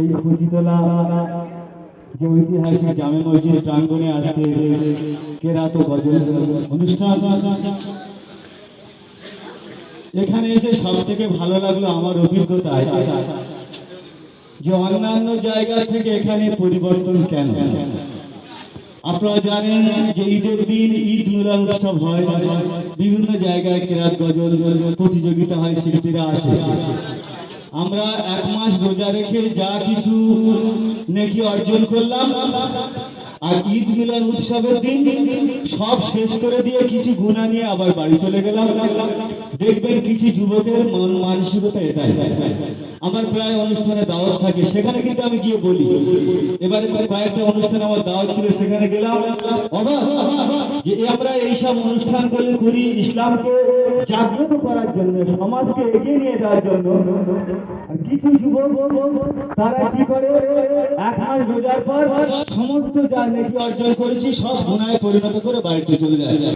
এই খুঁজিতলা যে ঐতিহাসিক জামে মসজিদ প্রাঙ্গণে আজকে কেরাত ও অনুষ্ঠান। এখানে এসে সব থেকে ভালো লাগল আমার অভিজ্ঞতায় যে অন্যান্য জায়গা থেকে এখানে পরিবর্তন কেন? আপনারা জানেন যে ঈদের দিন ঈদ মিলাদ উৎসব হয়, বিভিন্ন জায়গায় কেরাত গজল প্রতিযোগিতা হয়, শিল্পীরা আসে। আমরা এক মাস রোজা রেখে যা কিছু নেকি অর্জন করলাম, আর ঈদ মিলাদ উৎসবের দিন সব শেষ করে দিয়ে কিছু গুণা নিয়ে আবার বাড়ি চলে গেলাম। দেখবেন কিছু যুবকের মন মানসিকতা এটাই। আমার প্রায় অনুষ্ঠানে দাওয়াত থাকে, সেখানে কিন্তু আমি গিয়ে বলি। এবারে কয়েকটা অনুষ্ঠানে আমার দাওয়াত ছিল, সেখানে গেলাম। অবাক! আমরা এইসব অনুষ্ঠান করে করি ইসলামকে জাগ্রত করার জন্য, সমাজকে এগিয়ে নিয়ে যাওয়ার জন্য। কিছু যুবক, তারা কি করে? এক মাস রোজার পর সমস্ত যা নেকি অর্জন করেছি, সব গুণায় পরিণত করে বাড়িতে চলে যায়।